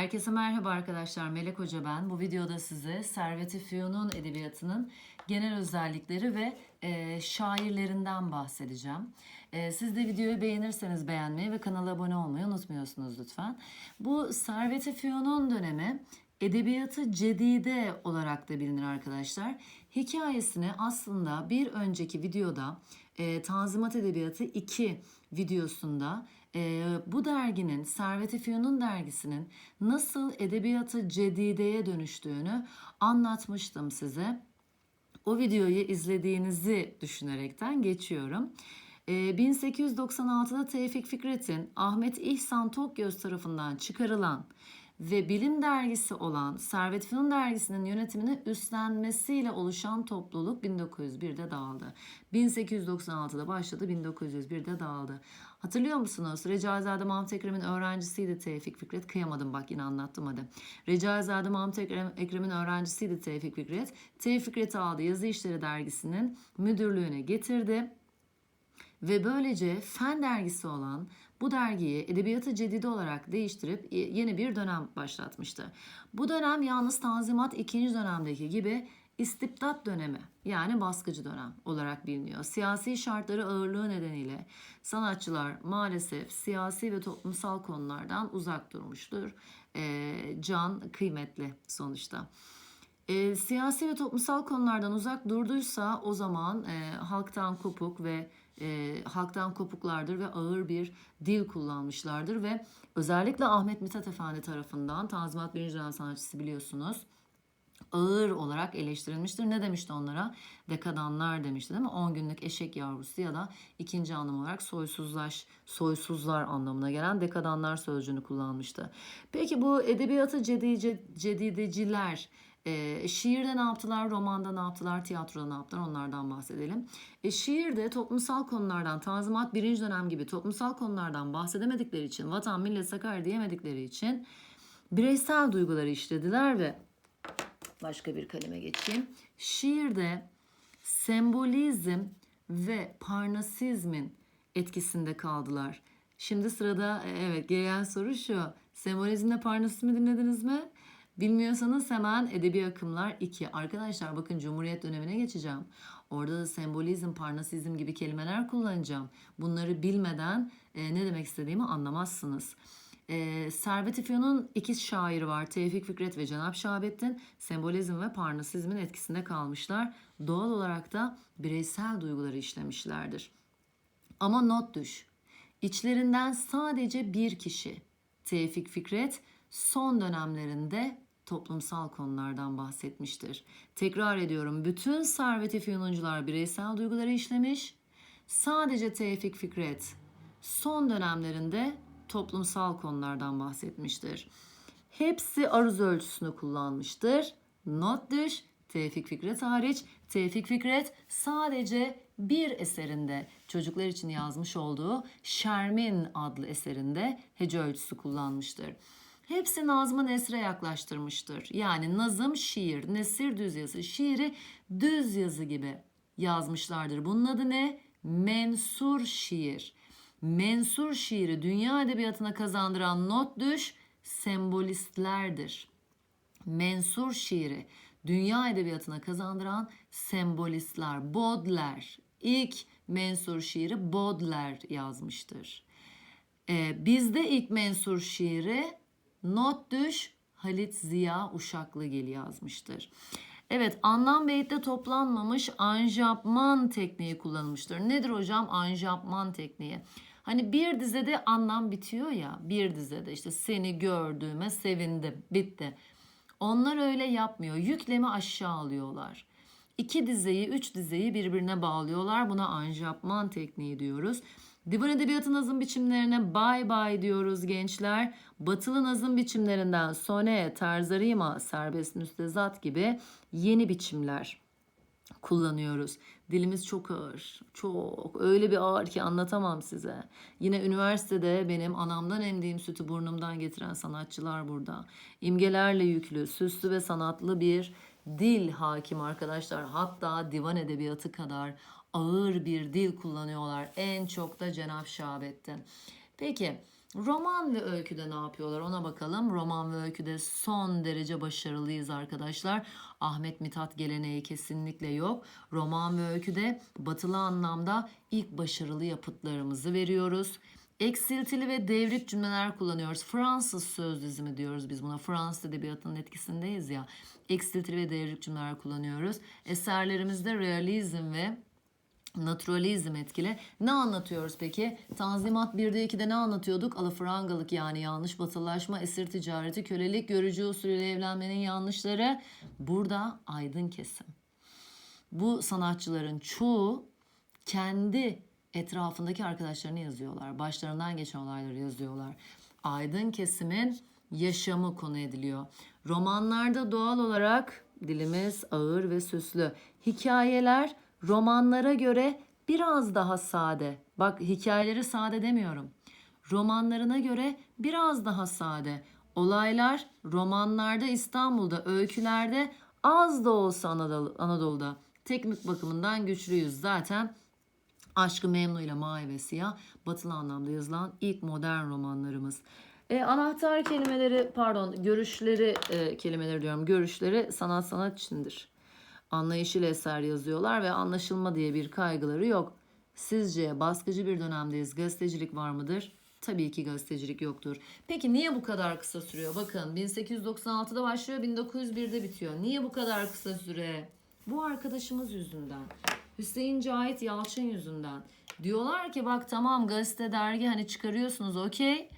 Herkese merhaba arkadaşlar. Melek Hoca ben. Bu videoda size Servet-i Fünun edebiyatının genel özellikleri ve e, şairlerinden bahsedeceğim. E, siz de videoyu beğenirseniz beğenmeyi ve kanala abone olmayı unutmuyorsunuz lütfen. Bu Servet-i Fünun dönemi edebiyatı cedide olarak da bilinir arkadaşlar. Hikayesini aslında bir önceki videoda e, Tanzimat Edebiyatı 2 videosunda e, bu derginin Servet-i dergisinin nasıl edebiyatı cedideye dönüştüğünü anlatmıştım size. O videoyu izlediğinizi düşünerekten geçiyorum. E, 1896'da Tevfik Fikret'in Ahmet İhsan Tokgöz tarafından çıkarılan ve bilim dergisi olan Servet Fünun dergisinin yönetimini üstlenmesiyle oluşan topluluk 1901'de dağıldı. 1896'da başladı, 1901'de dağıldı. Hatırlıyor musunuz? Recaizade Mahmut Ekrem'in öğrencisiydi Tevfik Fikret. Kıyamadım bak yine anlattım hadi. Recaizade Mahmut Ekrem, Ekrem'in öğrencisiydi Tevfik Fikret. Tevfik Fikret'i aldı Yazı İşleri Dergisi'nin müdürlüğüne getirdi. Ve böylece fen dergisi olan bu dergiyi edebiyatı cedidi olarak değiştirip yeni bir dönem başlatmıştı. Bu dönem yalnız Tanzimat ikinci dönemdeki gibi istibdat dönemi yani baskıcı dönem olarak biliniyor. Siyasi şartları ağırlığı nedeniyle sanatçılar maalesef siyasi ve toplumsal konulardan uzak durmuştur. E, can kıymetli sonuçta. E, siyasi ve toplumsal konulardan uzak durduysa o zaman e, halktan kopuk ve e, halktan kopuklardır ve ağır bir dil kullanmışlardır ve özellikle Ahmet Mithat Efendi tarafından Tanzimat 1. dönem sanatçısı biliyorsunuz ağır olarak eleştirilmiştir. Ne demişti onlara? Dekadanlar demişti değil mi? 10 günlük eşek yavrusu ya da ikinci anlam olarak soysuzlaş, soysuzlar anlamına gelen dekadanlar sözcüğünü kullanmıştı. Peki bu edebiyatı cedice, cedideciler e, şiirde ne yaptılar, romanda ne yaptılar, tiyatroda ne yaptılar onlardan bahsedelim. E, şiirde toplumsal konulardan, Tanzimat birinci dönem gibi toplumsal konulardan bahsedemedikleri için, vatan, millet, sakar diyemedikleri için bireysel duyguları işlediler ve başka bir kaleme geçeyim. Şiirde sembolizm ve parnasizmin etkisinde kaldılar. Şimdi sırada e, evet gelen soru şu. Sembolizmle parnasizmi dinlediniz mi? Bilmiyorsanız hemen edebi akımlar 2. Arkadaşlar bakın Cumhuriyet dönemine geçeceğim. Orada da sembolizm, parnasizm gibi kelimeler kullanacağım. Bunları bilmeden e, ne demek istediğimi anlamazsınız. E, Servet-i Fünun'un ikiz şairi var. Tevfik Fikret ve Cenap Şahabettin sembolizm ve parnasizmin etkisinde kalmışlar. Doğal olarak da bireysel duyguları işlemişlerdir. Ama not düş. İçlerinden sadece bir kişi Tevfik Fikret son dönemlerinde toplumsal konulardan bahsetmiştir. Tekrar ediyorum bütün Servet-i Fünuncular bireysel duyguları işlemiş. Sadece Tevfik Fikret son dönemlerinde toplumsal konulardan bahsetmiştir. Hepsi aruz ölçüsünü kullanmıştır. Not düş, Tevfik Fikret hariç. Tevfik Fikret sadece bir eserinde çocuklar için yazmış olduğu Şermin adlı eserinde hece ölçüsü kullanmıştır. Hepsi nazmı nesre yaklaştırmıştır. Yani nazım şiir, nesir düz yazı, şiiri düz yazı gibi yazmışlardır. Bunun adı ne? Mensur şiir. Mensur şiiri dünya edebiyatına kazandıran not düş sembolistlerdir. Mensur şiiri dünya edebiyatına kazandıran sembolistler. Baudelaire ilk mensur şiiri Baudelaire yazmıştır. Ee, bizde ilk mensur şiiri Not düş Halit Ziya Uşaklıgil yazmıştır. Evet anlam beyitte toplanmamış anjapman tekniği kullanılmıştır. Nedir hocam anjapman tekniği? Hani bir dizede anlam bitiyor ya bir dizede işte seni gördüğüme sevindim bitti. Onlar öyle yapmıyor. Yüklemi aşağı alıyorlar. İki dizeyi, üç dizeyi birbirine bağlıyorlar. Buna anjapman tekniği diyoruz. Divan edebiyatı nazım biçimlerine bay bay diyoruz gençler. Batılı nazım biçimlerinden sone, tarzarima, serbest müstezat gibi yeni biçimler kullanıyoruz. Dilimiz çok ağır. Çok. Öyle bir ağır ki anlatamam size. Yine üniversitede benim anamdan emdiğim sütü burnumdan getiren sanatçılar burada. İmgelerle yüklü, süslü ve sanatlı bir dil hakim arkadaşlar. Hatta divan edebiyatı kadar ağır bir dil kullanıyorlar. En çok da Cenab Şahabettin. Peki Roman ve öyküde ne yapıyorlar ona bakalım. Roman ve öyküde son derece başarılıyız arkadaşlar. Ahmet Mithat geleneği kesinlikle yok. Roman ve öyküde batılı anlamda ilk başarılı yapıtlarımızı veriyoruz. Eksiltili ve devrik cümleler kullanıyoruz. Fransız söz dizimi diyoruz biz buna. Fransız edebiyatının etkisindeyiz ya. Eksiltili ve devrik cümleler kullanıyoruz. Eserlerimizde realizm ve Naturalizm etkili. Ne anlatıyoruz peki? Tanzimat 1'de 2'de ne anlatıyorduk? Alafrangalık yani yanlış batılılaşma, esir ticareti, kölelik, görücü usulüyle evlenmenin yanlışları. Burada aydın kesim. Bu sanatçıların çoğu kendi etrafındaki arkadaşlarını yazıyorlar. Başlarından geçen olayları yazıyorlar. Aydın kesimin yaşamı konu ediliyor. Romanlarda doğal olarak dilimiz ağır ve süslü. Hikayeler romanlara göre biraz daha sade. Bak hikayeleri sade demiyorum. Romanlarına göre biraz daha sade. Olaylar romanlarda İstanbul'da, öykülerde az da olsa Anadolu, Anadolu'da. Teknik bakımından güçlüyüz zaten. Aşkı Memnu ile Mavi ve Siyah batılı anlamda yazılan ilk modern romanlarımız. E, anahtar kelimeleri pardon görüşleri e, kelimeleri diyorum görüşleri sanat sanat içindir. Anlayışıyla eser yazıyorlar ve anlaşılma diye bir kaygıları yok. Sizce baskıcı bir dönemdeyiz gazetecilik var mıdır? Tabii ki gazetecilik yoktur. Peki niye bu kadar kısa sürüyor? Bakın 1896'da başlıyor 1901'de bitiyor. Niye bu kadar kısa süre? Bu arkadaşımız yüzünden. Hüseyin Cahit Yalçın yüzünden. Diyorlar ki bak tamam gazete dergi hani çıkarıyorsunuz okey.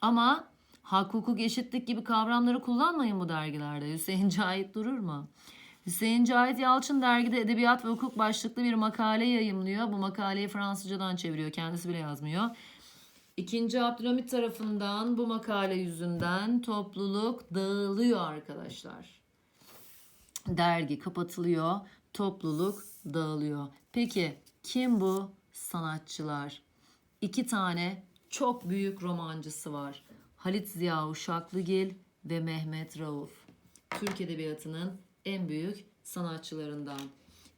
Ama hak hukuk eşitlik gibi kavramları kullanmayın bu dergilerde. Hüseyin Cahit durur mu? Hüseyin Cahit Yalçın dergide edebiyat ve hukuk başlıklı bir makale yayımlıyor. Bu makaleyi Fransızcadan çeviriyor. Kendisi bile yazmıyor. İkinci Abdülhamit tarafından bu makale yüzünden topluluk dağılıyor arkadaşlar. Dergi kapatılıyor, topluluk dağılıyor. Peki kim bu sanatçılar? İki tane çok büyük romancısı var. Halit Ziya Uşaklıgil ve Mehmet Rauf. Türk Edebiyatı'nın en büyük sanatçılarından.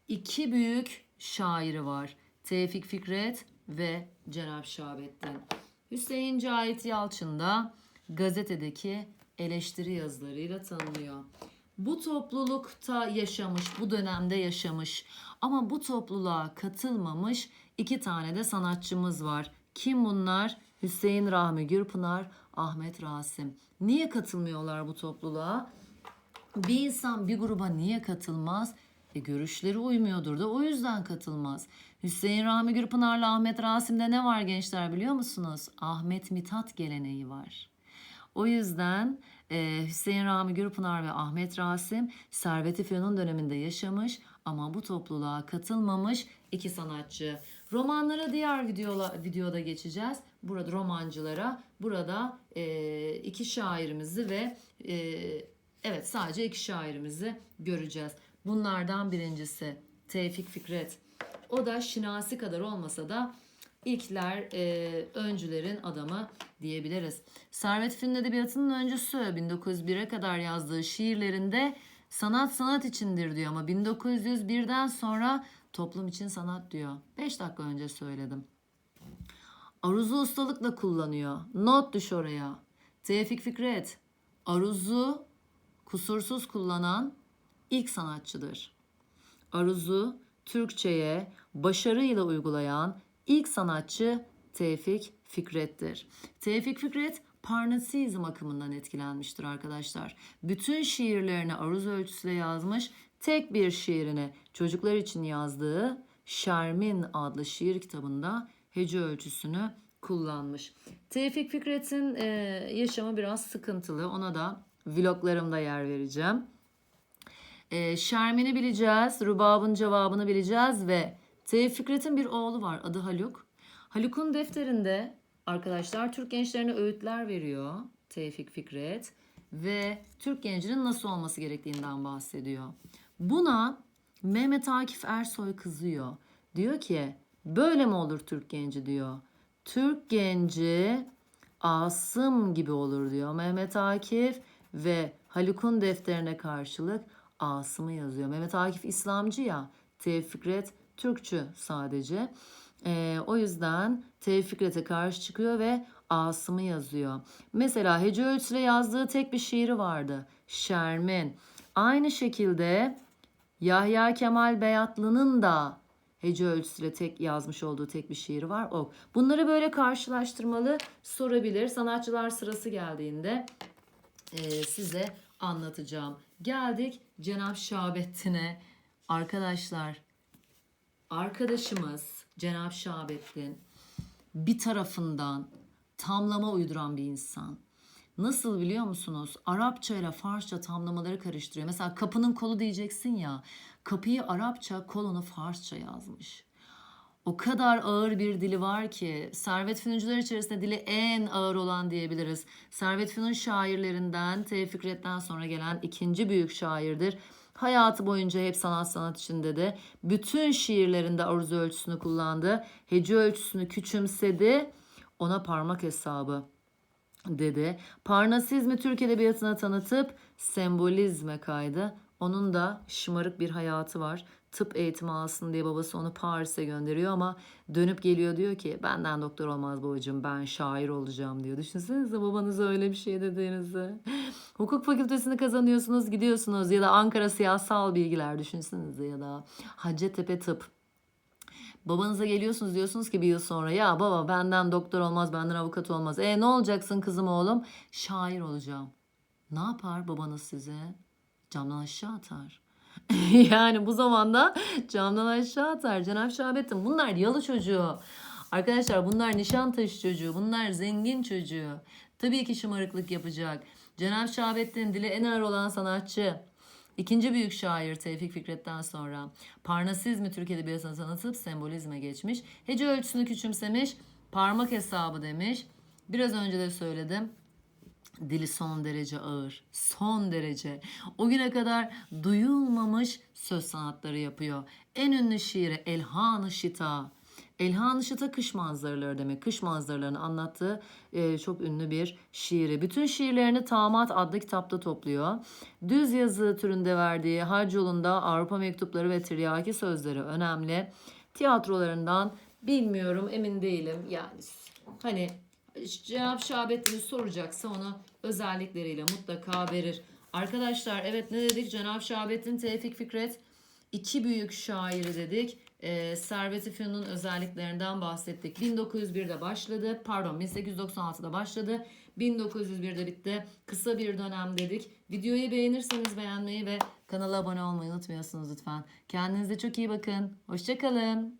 İki büyük şairi var. Tevfik Fikret ve Cenab Şahabettin. Hüseyin Cahit Yalçın da gazetedeki eleştiri yazılarıyla tanınıyor. Bu toplulukta yaşamış, bu dönemde yaşamış ama bu topluluğa katılmamış iki tane de sanatçımız var. Kim bunlar? Hüseyin Rahmi Gürpınar, Ahmet Rasim. Niye katılmıyorlar bu topluluğa? Bir insan bir gruba niye katılmaz? E görüşleri uymuyordur da o yüzden katılmaz. Hüseyin Rahmi Gürpınar'la Ahmet Rasim'de ne var gençler biliyor musunuz? Ahmet Mithat geleneği var. O yüzden e, Hüseyin Rami Gürpınar ve Ahmet Rasim Servet-i Fünun döneminde yaşamış ama bu topluluğa katılmamış iki sanatçı. Romanlara diğer videola, videoda geçeceğiz. Burada romancılara, burada e, iki şairimizi ve e, evet sadece iki şairimizi göreceğiz. Bunlardan birincisi Tevfik Fikret. O da Şinasi kadar olmasa da ilkler e, öncülerin adamı diyebiliriz. Servet Fünun Edebiyatı'nın öncüsü 1901'e kadar yazdığı şiirlerinde sanat sanat içindir diyor ama 1901'den sonra toplum için sanat diyor. 5 dakika önce söyledim. Aruzu ustalıkla kullanıyor. Not düş oraya. Tevfik Fikret. Aruzu kusursuz kullanan ilk sanatçıdır. Aruzu Türkçe'ye başarıyla uygulayan ilk sanatçı Tevfik Fikret'tir. Tevfik Fikret Parnasizm akımından etkilenmiştir arkadaşlar. Bütün şiirlerini aruz ölçüsüyle yazmış. Tek bir şiirini çocuklar için yazdığı Şermin adlı şiir kitabında hece ölçüsünü kullanmış. Tevfik Fikret'in e, yaşamı biraz sıkıntılı. Ona da vloglarımda yer vereceğim. E, Şermin'i bileceğiz, Rubab'ın cevabını bileceğiz ve Tevfik Fikret'in bir oğlu var adı Haluk. Haluk'un defterinde arkadaşlar Türk gençlerine öğütler veriyor Tevfik Fikret ve Türk gencinin nasıl olması gerektiğinden bahsediyor. Buna Mehmet Akif Ersoy kızıyor. Diyor ki böyle mi olur Türk genci diyor. Türk genci Asım gibi olur diyor Mehmet Akif ve Haluk'un defterine karşılık Asım'ı yazıyor. Mehmet Akif İslamcı ya, Tevfik Fikret Türkçü sadece. Ee, o yüzden Tevfik Fikret'e karşı çıkıyor ve Asım'ı yazıyor. Mesela hece ölçüsüyle yazdığı tek bir şiiri vardı. Şermin. Aynı şekilde Yahya Kemal Beyatlı'nın da hece ölçüsüyle tek yazmış olduğu tek bir şiiri var. O. Bunları böyle karşılaştırmalı sorabilir. Sanatçılar sırası geldiğinde e, size anlatacağım. Geldik Cenab Şahabettin'e. Arkadaşlar arkadaşımız Cenab Şahabettin bir tarafından tamlama uyduran bir insan. Nasıl biliyor musunuz? Arapça ile Farsça tamlamaları karıştırıyor. Mesela kapının kolu diyeceksin ya. Kapıyı Arapça, kolunu Farsça yazmış. O kadar ağır bir dili var ki Servet Fünuncular içerisinde dili en ağır olan diyebiliriz. Servet Fünun şairlerinden Tevfik Fikret'ten sonra gelen ikinci büyük şairdir. Hayatı boyunca hep sanat sanat içinde de bütün şiirlerinde aruz ölçüsünü kullandı. Hece ölçüsünü küçümsedi. Ona parmak hesabı dedi. Parnasizmi Türk Edebiyatı'na tanıtıp sembolizme kaydı. Onun da şımarık bir hayatı var. Tıp eğitimi alsın diye babası onu Paris'e gönderiyor ama dönüp geliyor diyor ki benden doktor olmaz babacığım ben şair olacağım diyor. Düşünsenize babanıza öyle bir şey dediğinizi. Hukuk fakültesini kazanıyorsunuz gidiyorsunuz ya da Ankara siyasal bilgiler düşünsenize ya da Hacettepe tıp. Babanıza geliyorsunuz diyorsunuz ki bir yıl sonra ya baba benden doktor olmaz benden avukat olmaz. E ne olacaksın kızım oğlum? Şair olacağım. Ne yapar babanız size? Camdan aşağı atar. yani bu zamanda camdan aşağı atar. Cenab Şahabettin bunlar yalı çocuğu. Arkadaşlar bunlar Nişantaşı çocuğu. Bunlar zengin çocuğu. Tabii ki şımarıklık yapacak. Cenab Şahabettin dili en ağır olan sanatçı. İkinci büyük şair Tevfik Fikret'ten sonra Parnasizmi Türk Edebiyatı'na tanıtıp sembolizme geçmiş. Hece ölçüsünü küçümsemiş, parmak hesabı demiş. Biraz önce de söyledim. Dili son derece ağır. Son derece. O güne kadar duyulmamış söz sanatları yapıyor. En ünlü şiiri Elhan-ı Şita. Elhan-ı Şita kış manzaraları demek. Kış manzaralarını anlattığı e, çok ünlü bir şiiri. Bütün şiirlerini Tamat adlı kitapta topluyor. Düz yazı türünde verdiği Hac yolunda Avrupa mektupları ve tiryaki sözleri önemli. Tiyatrolarından bilmiyorum emin değilim. Yani hani Cevap Şahabettin'i soracaksa ona özellikleriyle mutlaka verir. Arkadaşlar evet ne dedik? Cenab-ı Şahabettin Tevfik Fikret iki büyük şairi dedik. Ee, Servet-i Fünun'un özelliklerinden bahsettik. 1901'de başladı. Pardon 1896'da başladı. 1901'de bitti. Kısa bir dönem dedik. Videoyu beğenirseniz beğenmeyi ve kanala abone olmayı unutmuyorsunuz lütfen. Kendinize çok iyi bakın. Hoşçakalın.